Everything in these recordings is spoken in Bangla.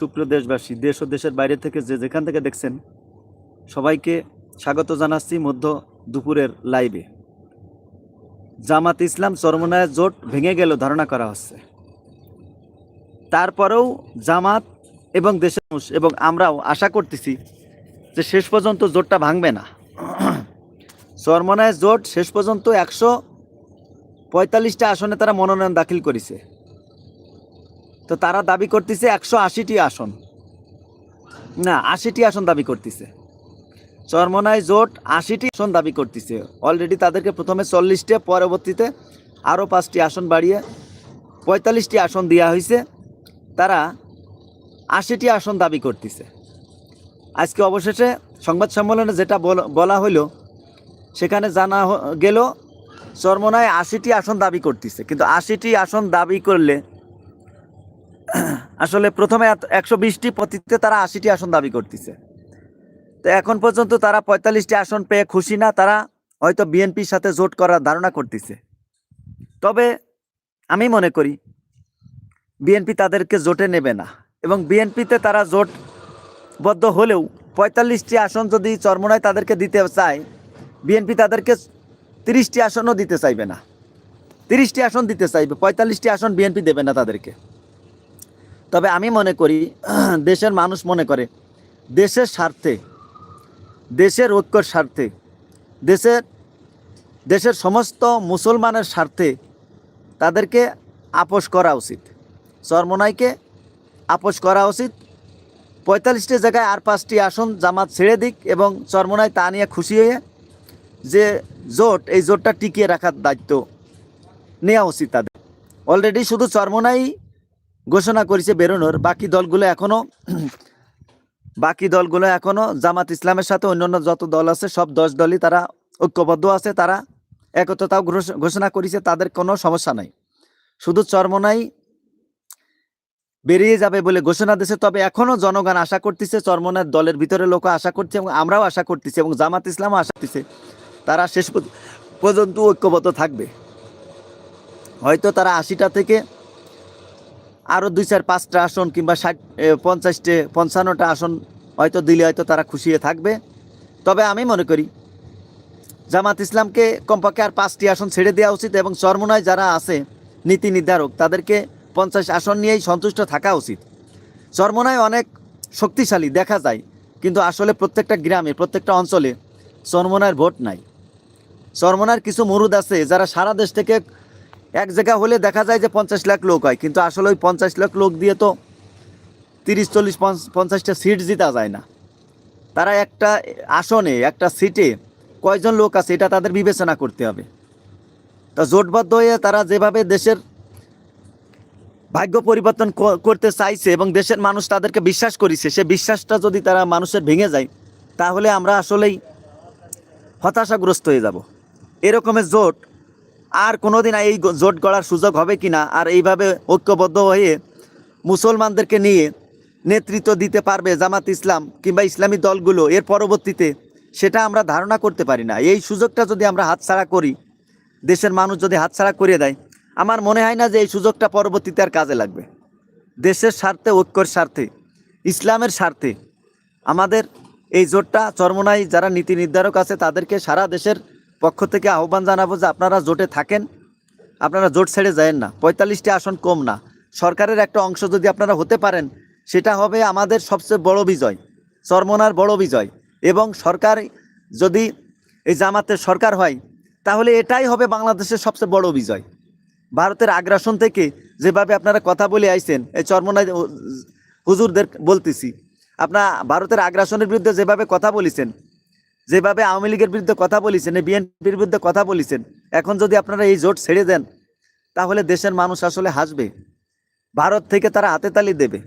সুপ্রিয় দেশবাসী, দেশ ও দেশের বাইরে থেকে যে যেখান থেকে দেখছেন, সবাইকে স্বাগত জানাচ্ছি মধ্য দুপুরের লাইভে। জামাত ইসলাম চরমনায় জোট ভেঙে গেল ধারণা করা হচ্ছে। তারপরেও জামাত এবং দেশের মানুষ এবং আমরাও আশা করতেছি যে শেষ পর্যন্ত জোটটা ভাঙবে না। চরমনায় জোট শেষ পর্যন্ত একশো পঁয়তাল্লিশটা আসনে তারা মনোনয়ন দাখিল করেছে। তো তারা দাবি করতেছে একশো আশিটি আসন। না, আশিটি আসন দাবি করতেছে। চরমনায় জোট আশিটি আসন দাবি করতেছে। অলরেডি তাদেরকে প্রথমে চল্লিশটি, পরবর্তীতে আরও পাঁচটি আসন বাড়িয়ে পঁয়তাল্লিশটি আসন দেওয়া হয়েছে তারা আশিটি আসন দাবি করতেছে। আজকে অবশেষে সংবাদ সম্মেলনে যেটা বল- হলো সেখানে জানা গেল চরমনায় আশিটি আসন দাবি করতেছে। কিন্তু আশিটি আসন দাবি করলে আসলে প্রথমে একশো বিশটি পতিতে তারা আশিটি আসন দাবি করতেছে। তো এখন পর্যন্ত তারা পঁয়তাল্লিশটি আসন পেয়ে খুশি না, তারা হয়তো বিএনপির সাথে জোট করার ধারণা করতেছে। তবে আমি মনে করি, বিএনপি তাদেরকে জোটে নেবে না এবং বিএনপিতে তারা জোটবদ্ধ হলেও পঁয়তাল্লিশটি আসন যদি চরমনায় তাদেরকে দিতে চায়, বিএনপি তাদেরকে তিরিশটি আসনও দিতে চাইবে না। তিরিশটি আসন দিতে চাইবে, পঁয়তাল্লিশটি আসন বিএনপি দেবে না তাদেরকে। তবে আমি মনে করি, দেশের মানুষ মনে করে, দেশের স্বার্থে, দেশের ঐক্যর স্বার্থে, দেশের দেশের সমস্ত মুসলমানের স্বার্থে তাদেরকে আপোষ করা উচিত। চরমনাইকে আপোষ করা উচিত। পঁয়তাল্লিশটি জায়গায় আর পাঁচটি আসন জামাত ছেড়ে দিক এবং চরমনায় তা নিয়ে খুশি হয়ে যে জোট, এই জোটটা টিকিয়ে রাখার দায়িত্ব নেওয়া উচিত তাদের। অলরেডি শুধু চরমনাই ঘোষণা করেছে বেরোনোর। বাকি দলগুলো এখনও বাকি দলগুলো এখনও জামাত ইসলামের সাথে অন্যান্য যত দল আছে, সব দশ দলই তারা ঐক্যবদ্ধ আছে, তারা একত্রতাও ঘোষ- ঘোষণা করেছে, তাদের কোনো সমস্যা নাই। শুধু চরমনাই বেরিয়ে যাবে বলে ঘোষণা দিয়েছে, তবে এখনও জনগণ আশা করতেছে, চরমনার দলের ভিতরে লোক আশা করছে এবং আমরাও আশা করতেছি এবং জামাত ইসলামও আশা করতেছে, তারা শেষ পর্যন্ত ঐক্যবদ্ধ থাকবে। হয়তো তারা আশিটা থেকে আরও দুই চার পাঁচটা আসন কিংবা ষাট পঞ্চাশটে, পঞ্চান্নটা আসন হয়তো দিলে হয়তো তারা খুশি হয়ে থাকবে। তবে আমি মনে করি, জামাত ইসলামকে কমপক্ষে আর পাঁচটি আসন ছেড়ে দেওয়া উচিত এবং চরমনায় যারা আছে, নীতি নির্ধারক, তাদেরকে পঞ্চাশ আসন নিয়েই সন্তুষ্ট থাকা উচিত। চরমনায় অনেক শক্তিশালী দেখা যায়, কিন্তু আসলে প্রত্যেকটা গ্রামে, প্রত্যেকটা অঞ্চলে চরমনার ভোট নাই। চরমনার কিছু মুরুদ আছে যারা সারা দেশ থেকে এক জায়গা হলে দেখা যায় যে পঞ্চাশ লাখ লোক হয়, কিন্তু আসলে ওই পঞ্চাশ লাখ লোক দিয়ে তো তিরিশ, চল্লিশ পঞ্চাশটা সিট জিতা যায় না। তারা একটা আসনে, একটা সিটে কয়জন লোক আছে এটা তাদের বিবেচনা করতে হবে। তা জোটবদ্ধ হয়ে তারা যেভাবে দেশের ভাগ্য পরিবর্তন করতে চাইছে এবং দেশের মানুষ তাদেরকে বিশ্বাস করেছে, সে বিশ্বাসটা যদি তারা মানুষের ভেঙে যায়, তাহলে আমরা আসলেই হতাশাগ্রস্ত হয়ে যাব। এরকমের জোট আর কোনোদিন এই জোট গড়ার সুযোগ হবে কি না? আর এইভাবে ঐক্যবদ্ধ হয়ে মুসলমানদেরকে নিয়ে নেতৃত্ব দিতে পারবে জামাত ইসলাম কিংবা ইসলামী দলগুলো এর পরবর্তীতে, সেটা আমরা ধারণা করতে পারি না। এই সুযোগটা যদি আমরা হাতছাড়া করি, দেশের মানুষ যদি হাতছাড়া করিয়ে দেয়, আমার মনে হয় না যে এই সুযোগটা পরবর্তীতে আর কাজে লাগবে। দেশের স্বার্থে, ঐক্যর স্বার্থে, ইসলামের স্বার্থে আমাদের এই জোটটা চরমনাই যারা নীতি নির্ধারক আছে, তাদেরকে সারা দেশের পক্ষ থেকে আহ্বান জানাব যে আপনারা জোটে থাকেন, আপনারা জোট ছেড়ে যায়েন না, পঁয়তাল্লিশটি আসন কম না। সরকারের একটা অংশ যদি আপনারা হতে পারেন, সেটা হবে আমাদের সবচেয়ে বড় বিজয়, চরমনার বড় বিজয়। এবং সরকার যদি এই জামাতের সরকার হয়, তাহলে এটাই হবে বাংলাদেশের সবচেয়ে বড় বিজয়। ভারতের আগ্রাসন থেকে যেভাবে আপনারা কথা বলে আইছেন, এই চরমনায় হুজুরদের বলতেছি, আপনার ভারতের আগ্রাসনের বিরুদ্ধে যেভাবে কথা বলেছেন যেভাবে আওয়ামী লীগের বিরুদ্ধে কথা বলেছেন বিএনপির বিরুদ্ধে কথা বলেছেন, এখন যদি আপনারা এই জোট ছেড়ে দেন, তাহলে দেশের মানুষ আসলে হাসবে। ভারত থেকে তারা হাতে তালি দেবে।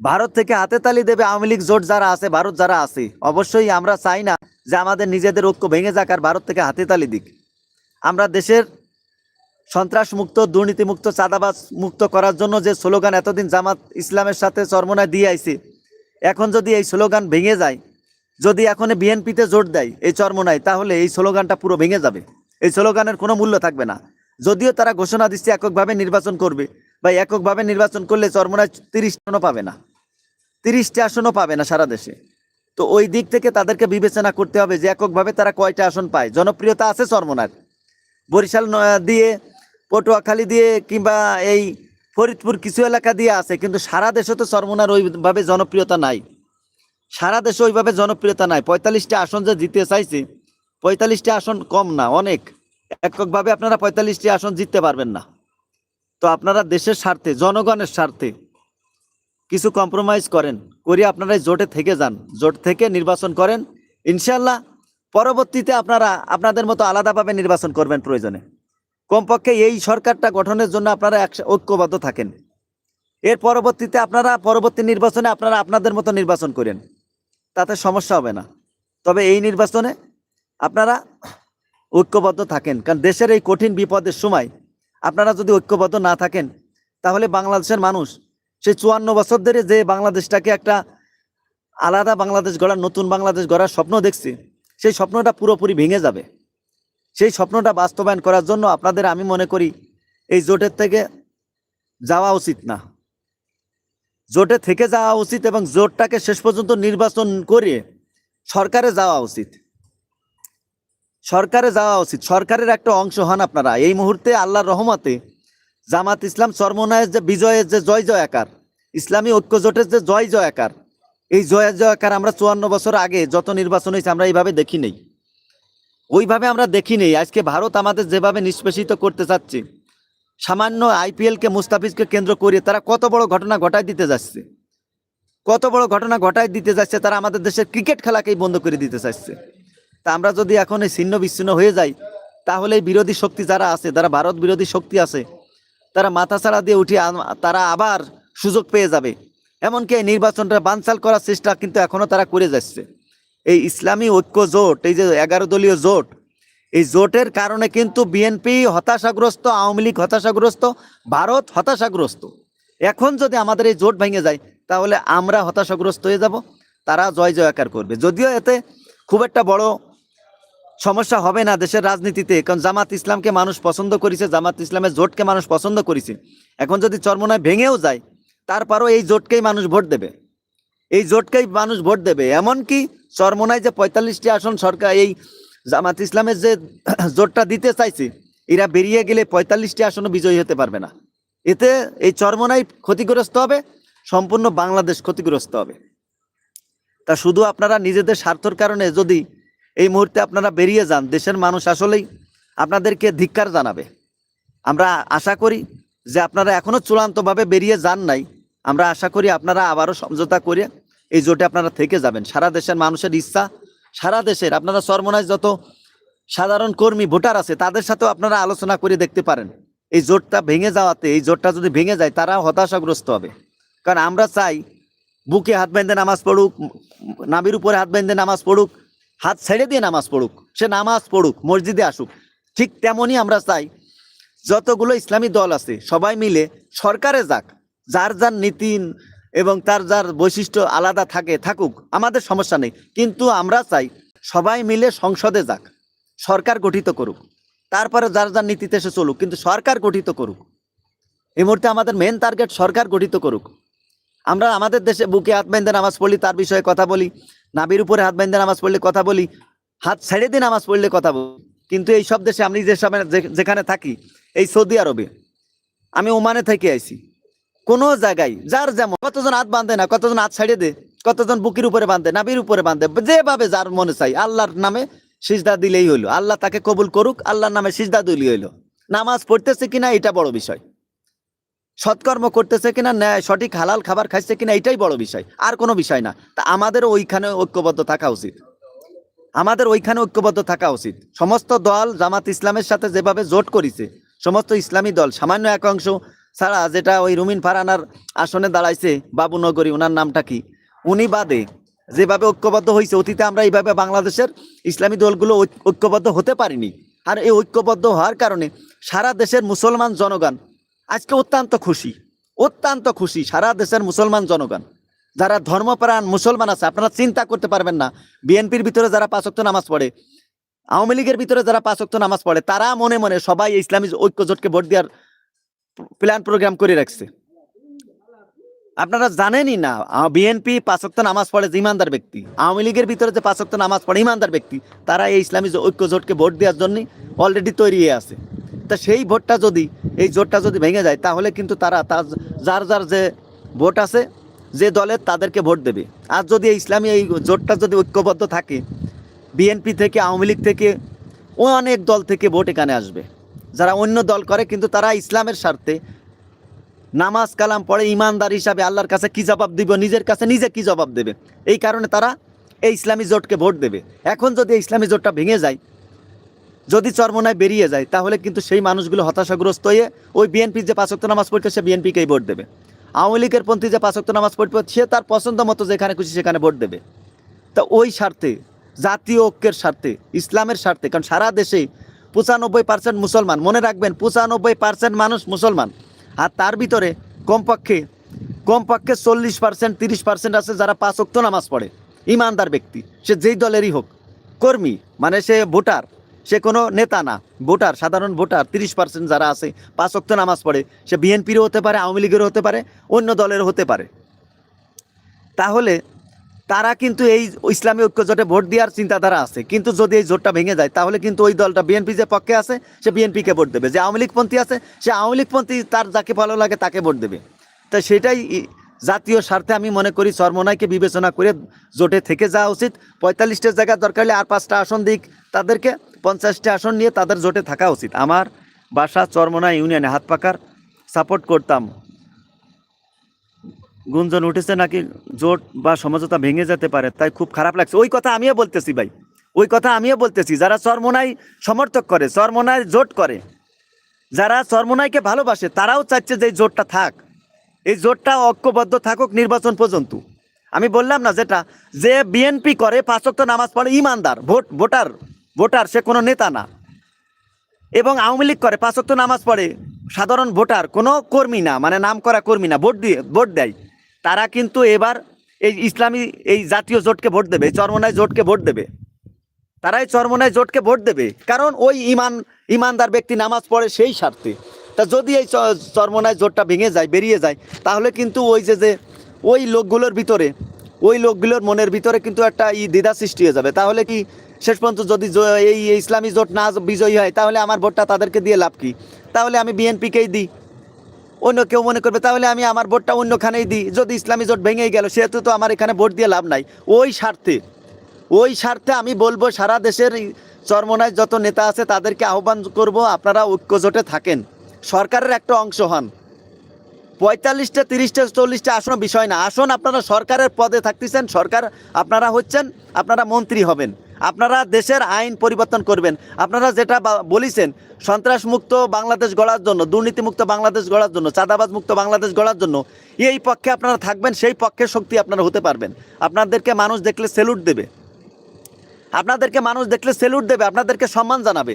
ভারত থেকে হাতে তালি দেবে আওয়ামী লীগ জোট যারা আছে, ভারত যারা আছে। অবশ্যই আমরা চাই না যে আমাদের নিজেদের ঐক্য ভেঙে যাক আর ভারত থেকে হাতে তালি দিক। আমরা দেশের সন্ত্রাস মুক্ত দুর্নীতি মুক্ত চাঁদাবাজ মুক্ত করার জন্য যে স্লোগান এতদিন জামাত ইসলামের সাথে চরমনায় দিয়ে আইছে, এখন যদি এই স্লোগান ভেঙে যায় যদি এখন বিএনপিতে জোট দেয়, এই চরমনায় তাহলে এই স্লোগানটা পুরো ভেঙে যাবে। এই স্লোগানের কোনো মূল্য থাকবে না। যদিও তারা ঘোষণা দিচ্ছে এককভাবে নির্বাচন করবে, বা এককভাবে নির্বাচন করলে চরমোনায় তিরিশ আসনও পাবে না। তিরিশটা আসনও পাবে না সারা দেশে। তো ওই দিক থেকে তাদেরকে বিবেচনা করতে হবে যে এককভাবে তারা কয়টা আসন পায়। জনপ্রিয়তা আছে চর্মনার বরিশাল দিয়ে, পটুয়াখালী দিয়ে, কিংবা এই ফরিদপুর কিছু এলাকা দিয়ে আছে, কিন্তু সারা দেশে তো চরমোনার ওইভাবে জনপ্রিয়তা নাই। সারা দেশে ওইভাবে জনপ্রিয়তা নাই। পঁয়তাল্লিশটা আসন যে জিততে চাইছে, পঁয়তাল্লিশটা আসন কম না, অনেক। এককভাবে আপনারা পঁয়তাল্লিশটি আসন জিততে পারবেন না। তো আপনারা দেশের স্বার্থে, জনগণের স্বার্থে কিছু কম্প্রোমাইজ করেন করে আপনারা জোটে থেকে যান। জোট থেকে নির্বাচন করেন। ইনশাল্লাহ পরবর্তীতে আপনারা আপনাদের মতো আলাদাভাবে নির্বাচন করবেন প্রয়োজনে। কমপক্ষে এই সরকারটা গঠনের জন্য আপনারা এক ঐক্যবদ্ধ থাকেন। এর পরবর্তীতে আপনারা পরবর্তী নির্বাচনে আপনারা আপনাদের মতো নির্বাচন করেন। তাতে সমস্যা হবে না। তবে এই নির্বাচনে আপনারা ঐক্যবদ্ধ থাকেন। কারণ দেশের এই কঠিন বিপদের সময় আপনারা যদি ঐক্যবদ্ধ না থাকেন, তাহলে বাংলাদেশের মানুষ সেই চুয়ান্ন বছর ধরে যে বাংলাদেশটাকে একটা আলাদা বাংলাদেশ গড়ার, নতুন বাংলাদেশ গড়ার স্বপ্ন দেখছি, সেই স্বপ্নটা পুরোপুরি ভেঙে যাবে। সেই স্বপ্নটা বাস্তবায়ন করার জন্য আপনাদের আমি মনে করি এই জোটের থেকে যাওয়া উচিত না। জোটে থেকে যাওয়া উচিত এবং জোটটাকে শেষ পর্যন্ত নির্বাচন করে সরকারে যাওয়া উচিত। সরকারে যাওয়া উচিত। সরকারের একটা অংশ হন আপনারা। এই মুহূর্তে আল্লাহর রহমতে জামাত ইসলাম চরমনায়ের যে বিজয়ের যে জয় জয়াকার, ইসলামী ঐক্য জোটের যে জয় জয়াকার, এই জয় জয়াকার আমরা চুয়ান্ন বছর আগে যত নির্বাচন হয়েছে আমরা এইভাবে দেখি নেই ওইভাবে আমরা দেখি নেই আজকে ভারত আমাদের যেভাবে নিষ্পেষিত করতে চাচ্ছে সামান্য আইপিএলকে মুস্তাফিজকে কেন্দ্র করে তারা কত বড় ঘটনা ঘটায় দিতে যাচ্ছে? কত বড় ঘটনা ঘটায় দিতে যাচ্ছে, তারা আমাদের দেশের ক্রিকেট খেলাকেই বন্ধ করে দিতে চাইছে। তা আমরা যদি এখন এই ছিন্ন বিচ্ছিন্ন হয়ে যাই, তাহলে বিরোধী শক্তি যারা আছে, যারা ভারত বিরোধী শক্তি আছে, তারা মাথা ছাড়া দিয়ে উঠে তারা আবার সুযোগ পেয়ে যাবে। এমনকি এই নির্বাচনটা বানচাল করার চেষ্টা কিন্তু এখনও তারা করে যাচ্ছে। এই ইসলামী ঐক্য জোট, এই যে এগারো দলীয় জোট এই জোটের কারণে কিন্তু বিএনপি হতাশাগ্রস্ত, আওয়ামী লীগ হতাশাগ্রস্ত, ভারত হতাশাগ্রস্ত। এখন যদি আমাদের এই জোট ভেঙে যায়, তাহলে আমরা হতাশাগ্রস্ত হয়ে যাব, তারা জয় জয়াকার করবে। যদিও এতে খুব একটা বড় সমস্যা হবে না দেশের রাজনীতিতে, কারণ জামাত ইসলামকে মানুষ পছন্দ করেছে, জামাত ইসলামের জোটকে মানুষ পছন্দ করেছে। এখন যদি চরমনায় ভেঙেও যায়, তারপরও এই জোটকেই মানুষ ভোট দেবে। এই জোটকেই মানুষ ভোট দেবে। এমনকি চরমনায় যে পঁয়তাল্লিশটি আসন সরকার, এই জামাত ইসলামের যে জোটটা দিতে চাইছে, এরা বেরিয়ে গেলে পঁয়তাল্লিশটি আসনও বিজয়ী হতে পারবে না। এতে এই চরমনাই ক্ষতিগ্রস্ত হবে, সম্পূর্ণ বাংলাদেশ ক্ষতিগ্রস্ত হবে। তা শুধু আপনারা নিজেদের স্বার্থর কারণে যদি এই মুহূর্তে আপনারা বেরিয়ে যান, দেশের মানুষ আসলেই আপনাদেরকে ধিক্কার জানাবে। আমরা আশা করি যে আপনারা এখনও চূড়ান্তভাবে বেরিয়ে যান নাই। আমরা আশা করি আপনারা আবারও সমঝোতা করে এই জোটে আপনারা থেকে যাবেন। সারা দেশের মানুষের ইচ্ছা সারা দেশের, আপনারা সরমনায় যত সাধারণ কর্মী, ভোটার আছে, তাদের সাথেও আপনারা আলোচনা করে দেখতে পারেন। এই জোটটা ভেঙে যাওয়াতে, এই জোটটা যদি ভেঙে যায়, তারা হতাশাগ্রস্ত হবে। কারণ আমরা চাই, বুকে হাত বেঁধে নামাজ পড়ুক, নাভির উপরে হাত বেঁধে নামাজ পড়ুক, হাত ছেড়ে দিয়ে নামাজ পড়ুক, সে নামাজ পড়ুক, মসজিদে আসুক। ঠিক তেমনই আমরা চাই, যতগুলো ইসলামী দল আছে, সবাই মিলে সরকারে যাক, যার যার নীতি এবং তার যার বৈশিষ্ট্য আলাদা থাকে, থাকুক, আমাদের সমস্যা নেই। কিন্তু আমরা চাই সবাই মিলে সংসদে যাক, সরকার গঠিত করুক। তারপরে যার যার নীতিতে সে চলুক, কিন্তু সরকার গঠিত করুক। এই মুহূর্তে আমাদের মেন টার্গেট সরকার গঠিত করুক। আমরা আমাদের দেশে বুকে হাত বেঁধে নামাজ পড়লি তার বিষয়ে কথা বলি, নাবির উপরে হাত বেঁধে নামাজ পড়লে কথা বলি, হাত ছেড়ে দিয়ে নামাজ পড়লে কথা বলি। কিন্তু এই সব দেশে আমি যে সব- যেখানে থাকি, এই সৌদি আরবে, আমি ওমানে থেকে আইছি। কোনো জায়গায়, যার যেমন, কতজন হাত বাঁধে না, কতজন হাত ছাড়িয়ে দে কতজন বুকির উপরে বাঁধে নাবির উপরে বাঁধে, যেভাবে যার মনে চাই আল্লাহর নামে সিজদা দিলেই হইল। আল্লাহ তাকে কবুল করুক, আল্লাহর নামে সিজদা দিলেই হইল। নামাজ পড়তেছে কিনা, এটা বড় বিষয়। সৎকর্ম করতেছে কিনা, ন্যায়, সঠিক, হালাল খাবার খাচ্ছে কিনা, এটাই বড় বিষয়। আর কোনো বিষয় না। তা আমাদেরও ওইখানে ঐক্যবদ্ধ থাকা উচিত। আমাদের ওইখানে ঐক্যবদ্ধ থাকা উচিত। সমস্ত দল জামাত ইসলামের সাথে যেভাবে জোট করেছে, সমস্ত ইসলামী দল, সামান্য এক অংশ ছাড়া যেটা ওই রুমিন ফারানার আসনে দাঁড়াইছে বাবুনগরী ওনার নামটা কি? উনি বাদে যেভাবে ঐক্যবদ্ধ হয়েছে অতীতে আমরা এইভাবে বাংলাদেশের ইসলামী দলগুলো ঐক্যবদ্ধ হতে পারিনি। আর এই ঐক্যবদ্ধ হওয়ার কারণে সারা দেশের মুসলমান জনগণ আজকে অত্যন্ত খুশি অত্যন্ত খুশি সারা দেশের মুসলমান জনগণ। যারা ধর্মপ্রাণ মুসলমান আছে, আপনারা চিন্তা করতে পারবেন না, বিএনপির ভিতরে যারা পাঁচক্ত নামাজ পড়ে, আওয়ামী লীগের ভিতরে যারা পাঁচক্ত নামাজ পড়ে, তারা মনে মনে সবাই ইসলামী ঐক্য জোটকে ভোট দেওয়ার প্ল্যান প্রোগ্রাম করে রাখছে। আপনারা জানেনই না বিএনপি পাঁচক্ত নামাজ পড়ে যে ইমানদার ব্যক্তি, আওয়ামী লীগের ভিতরে যে পাঁচক্ত নামাজ পড়ে ইমানদার ব্যক্তি, তারা এই ইসলামী ঐক্য জোটকে ভোট দেওয়ার জন্য অলরেডি তৈরি হয়ে আছে। তা সেই ভোটটা যদি, এই জোটটা যদি ভেঙে যায়, তাহলে কিন্তু তারা তার, যার যার যে ভোট আছে, যে দলের তাদেরকে ভোট দেবে। আর যদি এই ইসলামী এই জোটটা যদি ঐক্যবদ্ধ থাকে বিএনপি থেকে, আওয়ামী লীগ থেকে, অনেক দল থেকে ভোট এখানে আসবে। যারা অন্য দল করে, কিন্তু তারা ইসলামের স্বার্থে নামাজ কালাম পড়ে ইমানদার হিসাবে আল্লাহর কাছে কি জবাব দিব, নিজের কাছে নিজে কি জবাব দেবে? এই কারণে তারা এই ইসলামী জোটকে ভোট দেবে। এখন যদি ইসলামী জোটটা ভেঙে যায়, যদি চরমনায় বেরিয়ে যায়, তাহলে কিন্তু সেই মানুষগুলো হতাশাগ্রস্ত হয়ে ওই বিএনপির যে পাঁচক্ত নামাজ পড়তে সে বিএনপিকেই ভোট দেবে। আওয়ামী লীগের পন্থী যে পাঁচক্ত নামাজ পড়তে সে তার পছন্দ মতো যেখানে খুশি সেখানে ভোট দেবে। তা ওই স্বার্থে, জাতীয় ঐক্যের স্বার্থে, ইসলামের স্বার্থে, কারণ সারা দেশে পঁচানব্বই পার্সেন্ট মুসলমান। মনে রাখবেন, পঁচানব্বই পার্সেন্ট মানুষ মুসলমান। আর তার ভিতরে কমপক্ষে কমপক্ষে চল্লিশ পার্সেন্ট তিরিশ পার্সেন্ট আছে যারা পাঁচ অক্ত নামাজ পড়ে। ইমানদার ব্যক্তি। সে যেই দলেরই হোক। কর্মী মানে সে ভোটার, সে কোনো নেতা না। ভোটার, সাধারণ ভোটার, তিরিশ পার্সেন্ট যারা আছে, পাঁচ অক্ত নামাজ পড়ে। সে বিএনপিরও হতে পারে, আওয়ামী লীগেরও হতে পারে, অন্য দলেরও হতে পারে। তাহলে তারা কিন্তু এই ইসলামী ঐক্য জোটে ভোট দেওয়ার চিন্তাধারা আছে। কিন্তু যদি এই জোটটা ভেঙে যায়, তাহলে কিন্তু ওই দলটা বিএনপি যে পক্ষে আছে, সে বিএনপিকে ভোট দেবে। যে আওয়ামী লীগপন্থী আছে, সে আওয়ামী লীগপন্থী তার যাকে ভালো লাগে তাকে ভোট দেবে। তা সেটাই জাতীয় স্বার্থে আমি মনে করি সরমনাইকে বিবেচনা করে জোটে থেকে যাওয়া উচিত। পঁয়তাল্লিশটা জায়গা দরকার হলে আর পাঁচটা আসন দিক তাদেরকে, পঞ্চাশটা আসন নিয়ে তাদের জোটে থাকা উচিত। আমার বাসা চরমনা ইউনিয়নে হাত পাকার সাপোর্ট করতাম গুঞ্জন উঠেছে নাকি জোট বা সমঝোতা ভেঙে যেতে পারে, তাই খুব খারাপ লাগছে। ওই কথা আমিও বলতেছি ভাই, ওই কথা আমিও বলতেছি। যারা চরমোনাই সমর্থক করে চরমোনায় জোট করে, যারা চরমোনাইকে ভালোবাসে, তারাও চাচ্ছে যে এই জোটটা থাক। এই জোটটা ঐক্যবদ্ধ থাকুক নির্বাচন পর্যন্ত। আমি বললাম না যেটা, যে বিএনপি করে পাঁচক্ত নামাজ পড়ে, ইমানদার, ভোট, ভোটার ভোটার, সে কোনো নেতা না। এবং আওয়ামী লীগ করে পাঁচক্ত নামাজ পড়ে, সাধারণ ভোটার, কোনো কর্মী না মানে নাম করা কর্মী না, ভোট দিয়ে, ভোট দেয়। তারা কিন্তু এবার এই ইসলামী এই জাতীয় জোটকে ভোট দেবে চরমনায় জোটকে ভোট দেবে। তারাই চরমনায় জোটকে ভোট দেবে, কারণ ওই ইমান, ইমানদার ব্যক্তি নামাজ পড়ে সেই স্বার্থে। তা যদি এই চরমনায় জোটটা ভেঙে যায়, বেরিয়ে যায়, তাহলে কিন্তু ওই যে যে ওই লোকগুলোর ভিতরে, ওই লোকগুলোর মনের ভিতরে কিন্তু একটা ই দ্বিধা সৃষ্টি হয়ে যাবে। তাহলে কি শেষ পর্যন্ত যদি এই ইসলামী জোট না বিজয়ী হয়, তাহলে আমার ভোটটা তাদেরকে দিয়ে লাভ কি? তাহলে আমি বিএনপিকেই দিই। অন্য কেউ মনে করবে, তাহলে আমি আমার ভোটটা অন্যখানেই দিই। যদি ইসলামী জোট ভেঙেই গেল, সেহেতু তো আমার এখানে ভোট দিয়ে লাভ নাই। ওই স্বার্থে ওই স্বার্থে আমি বলব, সারা দেশের চরমনায় যত নেতা আছে, তাদেরকে আহ্বান করব, আপনারা ঐক্য জোটে থাকেন। সরকারের একটা অংশ হন। পঁয়তাল্লিশটা, তিরিশটা, চল্লিশটা আসন বিষয় না। আসন আপনারা সরকারের পদে থাকতেছেন, সরকার আপনারা হচ্ছেন, আপনারা মন্ত্রী হবেন। আপনারা দেশের আইন পরিবর্তন করবেন। আপনারা যেটা বলেছেন সন্ত্রাস মুক্ত বাংলাদেশ গড়ার জন্য, দুর্নীতিমুক্ত বাংলাদেশ গড়ার জন্য চাঁদাবাজ মুক্ত বাংলাদেশ গড়ার জন্য, এই পক্ষে আপনারা থাকবেন, সেই পক্ষের শক্তি আপনারা হতে পারবেন। আপনাদেরকে মানুষ দেখলে সেলুট দেবে। আপনাদেরকে মানুষ দেখলে সেলুট দেবে, আপনাদেরকে সম্মান জানাবে।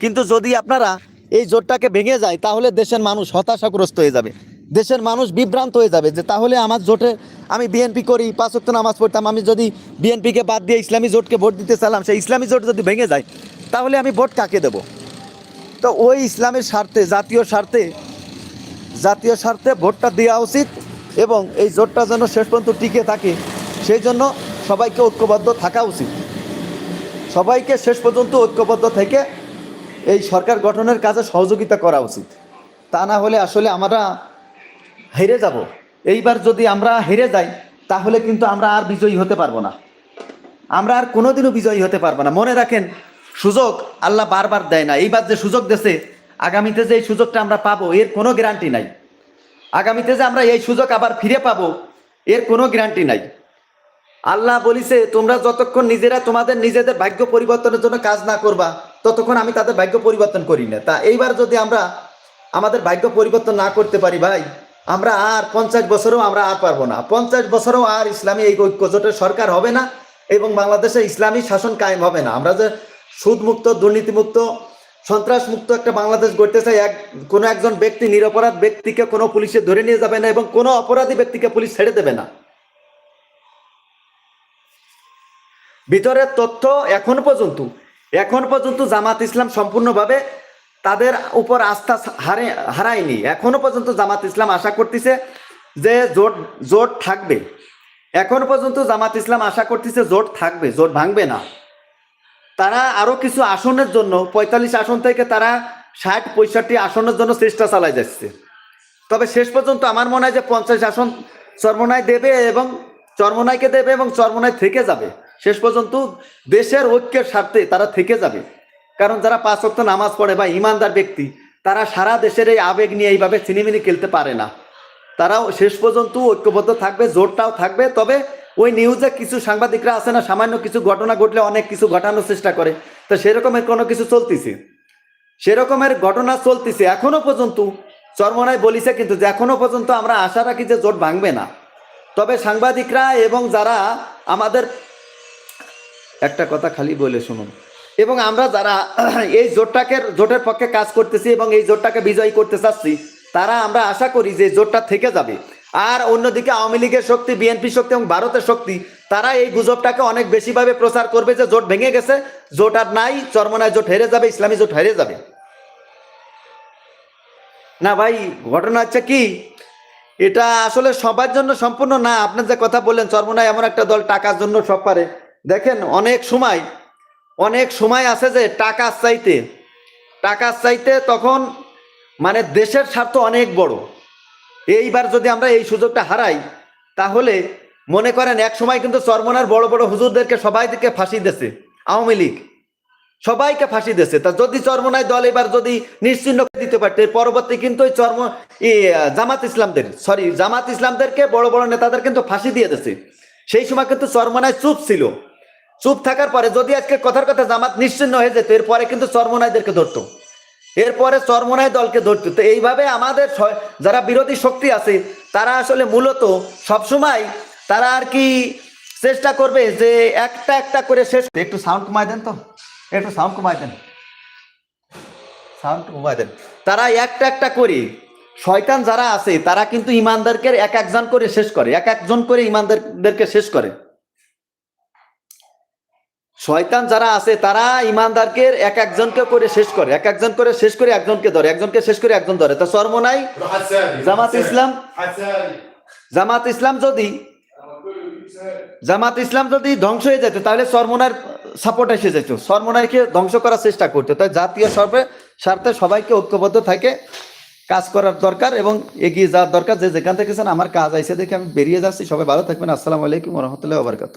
কিন্তু যদি আপনারা এই জোটটাকে ভেঙে যায়, তাহলে দেশের মানুষ হতাশাগ্রস্ত হয়ে যাবে। দেশের মানুষ বিভ্রান্ত হয়ে যাবে যে তাহলে আমার জোটে আমি বিএনপি করি, পাঁচ ওয়াক্ত নামাজ পড়তাম, আমি যদি বিএনপিকে বাদ দিয়ে ইসলামী জোটকে ভোট দিতে চাইলাম, সেই ইসলামী জোট যদি ভেঙে যায়, তাহলে আমি ভোট কাকে দেব? তো ওই ইসলামের স্বার্থে, জাতীয় স্বার্থে জাতীয় স্বার্থে ভোটটা দেওয়া উচিত এবং এই জোটটা যেন শেষ পর্যন্ত টিকে থাকে, সেই জন্য সবাইকে ঐক্যবদ্ধ থাকা উচিত। সবাইকে শেষ পর্যন্ত ঐক্যবদ্ধ থেকে এই সরকার গঠনের কাজে সহযোগিতা করা উচিত। তা না হলে আসলে আমরা হেরে যাব। এইবার যদি আমরা হেরে যাই, তাহলে কিন্তু আমরা আর বিজয়ী হতে পারব না। আমরা আর কোনোদিনও বিজয়ী হতে পারব না। মনে রাখেন, সুযোগ আল্লাহ বারবার দেয় না। এইবার যে সুযোগ দেশে আগামীতে যে এই সুযোগটা আমরা পাবো, এর কোনো গ্যারান্টি নাই। আগামীতে যে আমরা এই সুযোগ আবার ফিরে পাবো, এর কোনো গ্যারান্টি নাই। আল্লাহ বলিছে, তোমরা যতক্ষণ নিজেরা তোমাদের নিজেদের ভাগ্য পরিবর্তনের জন্য কাজ না করবা, ততক্ষণ আমি তাদের ভাগ্য পরিবর্তন করি না। তা এইবার যদি আমরা আমাদের ভাগ্য পরিবর্তন না করতে পারি ভাই আমরা আর পঞ্চাশ বছরেও আমরা আর পারব না। পঞ্চাশ বছরেও আর ইসলামী এই ঐক্য জোটের সরকার হবে না এবং বাংলাদেশে ইসলামী শাসন কায়েম হবে না। আমরা যে সুদমুক্ত, দুর্নীতিমুক্ত সন্ত্রাস মুক্ত একটা বাংলাদেশ গড়তে চাই, এক কোনো একজন ব্যক্তি, নিরপরাধ ব্যক্তিকে কোনো পুলিশে ধরে নিয়ে যাবে না এবং কোনো অপরাধী ব্যক্তিকে পুলিশ ছেড়ে দেবে না। ভিতরের তথ্য এখন পর্যন্ত এখন পর্যন্ত জামাত ইসলাম সম্পূর্ণভাবে তাদের উপর আস্থা হারে, হারায়নি। এখনও পর্যন্ত জামাত ইসলাম আশা করতেছে যে জোট জোট থাকবে। এখনও পর্যন্ত জামাত ইসলাম আশা করতেছে জোট থাকবে, জোট ভাঙবে না। তারা আরও কিছু আসনের জন্য, পঁয়তাল্লিশ আসন থেকে তারা ষাট, পঁয়ষট্টি আসনের জন্য চেষ্টা চালায় যাচ্ছে। তবে শেষ পর্যন্ত আমার মনে হয় যে পঞ্চাশ আসন চর্মনায় দেবে এবং চর্মনাইকে দেবে এবং চর্মনাই থেকে যাবে। শেষ পর্যন্ত দেশের ঐক্যের স্বার্থে তারা থেকে যাবে। কারণ যারা পাঁচ অক্ট নামাজ পড়ে বা ইমানদার ব্যক্তি, তারা সারা দেশের এই আবেগ নিয়ে এইভাবে চিনিমিনি খেলতে পারে না। তারাও শেষ পর্যন্ত ঐক্যবদ্ধ থাকবে, জোরটাও থাকবে, তবে ওই নিউজে কিছু সাংবাদিকরা আছে না, সামান্য কিছু ঘটনা ঘটলে অনেক কিছু ঘটানোর চেষ্টা করে। তো সেরকমের কোনো কিছু চলতেছে? সেরকমের ঘটনা চলতেছে এখনও পর্যন্ত। চরমনায় বলিছে কিন্তু যে এখনও পর্যন্ত আমরা আশা রাখি যে জোট ভাঙবে না। তবে সাংবাদিকরা এবং যারা আমাদের একটা কথা খালি বলে শুনুন। এবং আমরা যারা এই জোটটাকে, জোটের পক্ষে কাজ করতেছি এবং এই জোটটাকে বিজয়ী করতে চাচ্ছি, তারা আমরা আশা করি যে জোটটা থেকে যাবে। আর অন্যদিকে আওয়ামী লীগের শক্তি, বিএনপি শক্তি এবং ভারতের শক্তি, তারা এই গুজবটাকে অনেক বেশিভাবে প্রচার করবে যে জোট ভেঙে গেছে, জোট আর নাই, চরমনায় জোট হেরে যাবে, ইসলামী জোট হেরে যাবে। না ভাই, ঘটনা হচ্ছে কি? এটা আসলে সবার জন্য সম্পূর্ণ না আপনার যে কথা বললেন, চরমনায় এমন একটা দল টাকার জন্য সব পারে। দেখেন, অনেক সময় অনেক সময় আছে যে টাকার চাইতে। টাকার চাইতে তখন মানে দেশের স্বার্থ অনেক বড়। এইবার যদি আমরা এই সুযোগটা হারাই, তাহলে মনে করেন এক সময় কিন্তু চরমনার বড় বড় হুজুরদেরকে সবাইকে ফাঁসি দিয়েছে, আওয়ামী লীগ। সবাইকে ফাঁসি দিয়েছে। তা যদি চরমনায় দল এবার যদি নিশ্চিন্ন দিতে পারতে পরবর্তী কিন্তু ওই চর্ম জামাত ইসলামদের সরি জামাত ইসলামদেরকে বড় বড় নেতাদের কিন্তু ফাঁসি দিয়ে দিয়েছে। সেই সময় কিন্তু চরমনায় চুপ ছিল। চুপ থাকার পরে যদি আজকে কথার কথা জামাত নিশ্চিন্ন হয়ে যেত, এরপরে কিন্তু চরমনাইদেরকে ধরতো। এরপরে চরমনায় দলকে ধরতো। তো এইভাবে আমাদের যারা বিরোধী শক্তি আছে, তারা আসলে মূলত সবসময় তারা আর কি চেষ্টা করবে যে একটা একটা করে শেষ একটু সাউন্ড কমায় দেন তো। একটু সাউন্ড কমায় দেন। সাউন্ড কমায় দেন। তারা একটা একটা করে, শয়তান যারা আছে, তারা কিন্তু ইমানদারকে এক একজন করে শেষ করে। এক একজন করে ইমানদারদেরকে শেষ করে। শয়তান যারা আছে তারা ইমানদারকে এক একজনকে করে শেষ করে। এক একজন করে শেষ করে একজনকে ধরে। একজনকে শেষ করে একজন ধরে। তা সর্বনাই জামাত ইসলাম? জামাত ইসলাম যদি জামাত ইসলাম যদি ধ্বংস হয়ে যেত তাহলে সরমনার সাপোর্ট এসে যেত। সরমনাইকে ধ্বংস করার চেষ্টা করতো। তাই জাতীয় সর্বে স্বার্থে সবাইকে ঐক্যবদ্ধ থাকে। কাজ করার দরকার এবং এগিয়ে যাওয়ার দরকার। যে যেখান থেকে আমার কাজ আইসে দেখে আমি বেরিয়ে যাচ্ছি। সবাই ভালো থাকবেন। আসসালামু আলাইকুম রহমতুল্লাহ বারকাত